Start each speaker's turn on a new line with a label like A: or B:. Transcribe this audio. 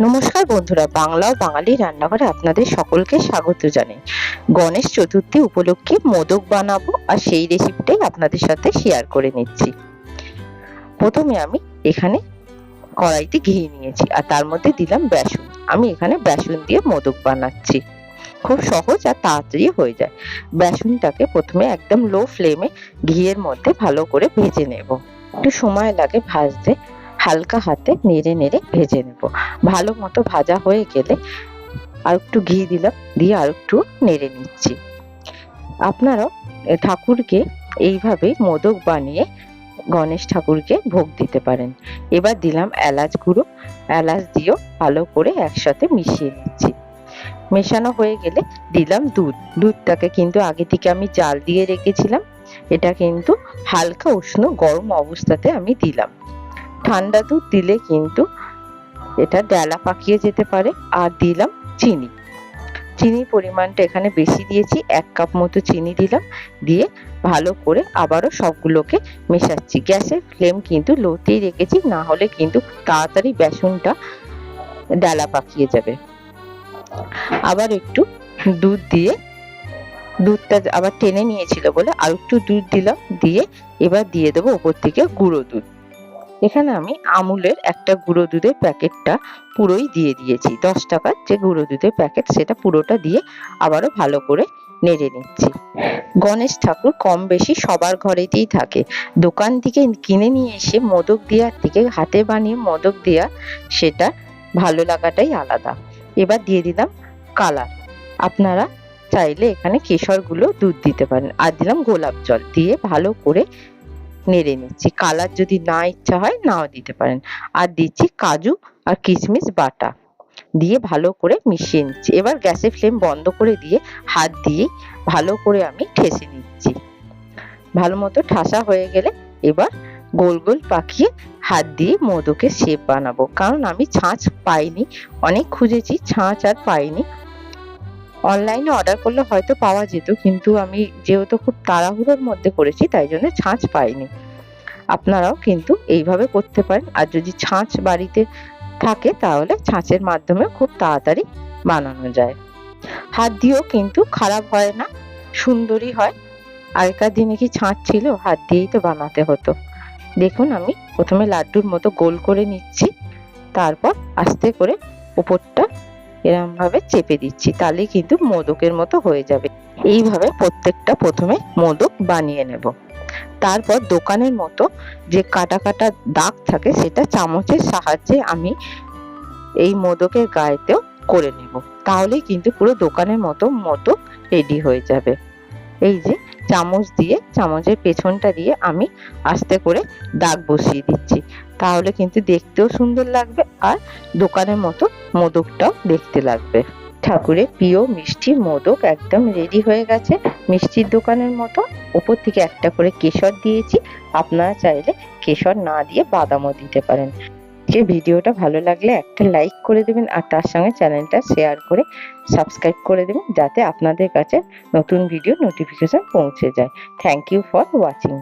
A: নমস্কার বন্ধুরা, বাংলা বাঙালি রান্নাঘরে আপনাদের সকলকে স্বাগত জানাই। গণেশ চতুর্থী উপলক্ষে মোদক বানাবো আর সেই রেসিপিটাই আপনাদের সাথে শেয়ার করে নিচ্ছি। প্রথমে আমি এখানে কড়াইতে ঘি নিয়েছি আর তার মধ্যে দিলাম বেসন। আমি এখানে বেসন দিয়ে মোদক বানাচ্ছি। খুব সহজ আর তাড়াতাড়ি হয়ে যায়। বেসনটাকে প্রথমে একদম লো ফ্লেমে ঘিয়ের মধ্যে ভালো করে ভেজে নেব। একটু সময় লাগে ভাজতে। হালকা হাতে নেড়ে নেড়ে ভেজে নেব। ভালো মতো ভাজা হয়ে গেলে আর একটু ঘি দিলাম, দিয়ে আর একটু নেড়ে নিচ্ছি। আপনারাও, এ, ঠাকুরকে এইভাবে মোদক বানিয়ে গণেশ ঠাকুরকে ভোগ দিতে পারেন। এবার দিলাম এলাচ গুঁড়ো। এলাচ দিয়েও ভালো করে একসাথে মিশিয়ে নিচ্ছি। মেশানো হয়ে গেলে দিলাম দুধ। দুধটাকে কিন্তু আগে থেকে আমি জাল দিয়ে রেখেছিলাম। এটা কিন্তু হালকা উষ্ণ গরম অবস্থাতে আমি দিলাম। ঠান্ডা দুধ দিলে কিন্তু এটা ডালা পাকিয়ে যেতে পারে। আর দিলাম চিনি। চিনির পরিমাণটা এখানে বেশি দিয়েছি, এক কাপ মতো চিনি দিলাম। দিয়ে ভালো করে আবারও সবগুলোকে মেশাচ্ছি। গ্যাসের ফ্লেম কিন্তু লোতেই রেখেছি, না হলে কিন্তু তাড়াতাড়ি বেসনটা ডালা পাকিয়ে যাবে। আবার একটু দুধ দিয়ে, দুধটা আবার টেনে নিয়েছিল বলে আর একটু দুধ দিলাম। দিয়ে এবার দিয়ে দেবো ওপর থেকে গুঁড়ো দুধ। এখানে আমি আমুলের একটা গুঁড়ো দুধের প্যাকেটটা পুরোই দিয়ে দিয়েছি। দশ টাকার যে গুঁড়ো দুধের প্যাকেট, সেটা পুরোটা দিয়ে আবারও ভালো করে নেড়ে নিচ্ছি। গণেশ ঠাকুর কম বেশি সবার ঘরেতেই থাকে। দোকান থেকে কিনে নিয়ে এসে মোদক দেওয়ার থেকে হাতে বানিয়ে মোদক দেওয়া সেটা ভালো লাগাটাই আলাদা। এবার দিয়ে দিলাম কালার। আপনারা চাইলে এখানে কেশরগুলো দুধ দিতে পারেন। আর দিলাম গোলাপ জল। দিয়ে ভালো করে নেড়ে নিচ্ছি। কালার যদি না ইচ্ছা হয় নাও দিতে পারেন। আর দিচ্ছি কাজু আর কিশমিশ বাটা দিয়ে ভালো করে মিশিয়ে নিচ্ছি। এবার গ্যাসের ফ্লেম বন্ধ করে দিয়ে হাত দিয়ে ভালো করে আমি ঠেসে নিচ্ছি। ভালো মতো ঠাসা হয়ে গেলে এবার গোল গোল পাকিয়ে হাত দিয়ে মোদকের শেপ বানাবো। কারণ আমি ছাঁচ পাইনি, অনেক খুঁজেছি, ছাঁচ আর পাইনি। অনলাইনে অর্ডার করলে হয়তো পাওয়া যেত, কিন্তু আমি যেহেতু খুব তাড়াহুড়োর মধ্যে করেছি তাই জন্য ছাঁচ পাইনি। আপনারাও কিন্তু এইভাবে করতে পারেন। আর যদি ছাঁচ বাড়িতে থাকে, তাহলে ছাঁচের মাধ্যমে খুব তাড়াতাড়ি বানানো যায়। হাত দিয়েও কিন্তু খারাপ হয় না, সুন্দরই হয়। আগেকার দিনে কি ছাঁচ ছিল? হাত দিয়েই তো বানাতে হতো। দেখুন, আমি প্রথমে লাড্ডুর মতো গোল করে নিচ্ছি, তারপর আস্তে করে উপরটা এরম ভাবে চেপে দিচ্ছি, তাহলে কিন্তু মোদকের মতো হয়ে যাবে। এইভাবে প্রত্যেকটা প্রথমে মোদক বানিয়ে নেব। তারপর দোকানের মতো যে কাটা কাটা দাগ থাকে, সেটা চামচের সাহায্যে আমি এই মোদকের গায়েতেও করে নেব। তাহলেই কিন্তু পুরো দোকানের মতো মোদক রেডি হয়ে যাবে। এই যে চামচ দিয়ে, চামচের পেছনটা দিয়ে আমি আস্তে করে দাগ বসিয়ে দিচ্ছি। তাহলে কিন্তু দেখতেও সুন্দর লাগবে আর দোকানের মতো মোদকটাও দেখতে লাগবে। ঠাকুরের প্রিয় মিষ্টি মোদক একদম রেডি হয়ে গেছে। মিষ্টির দোকানের মতো উপর থেকে একটা করে কেশর দিয়েছি। আপনারা চাইলে কেশর না দিয়ে বাদামও দিতে পারেন। যে ভিডিওটা ভালো লাগলে একটা লাইক করে দেবেন আর তার সঙ্গে চ্যানেলটা শেয়ার করে সাবস্ক্রাইব করে দেবেন যাতে আপনাদের কাছে নতুন ভিডিও নোটিফিকেশন পৌঁছে যায়। Thank you for watching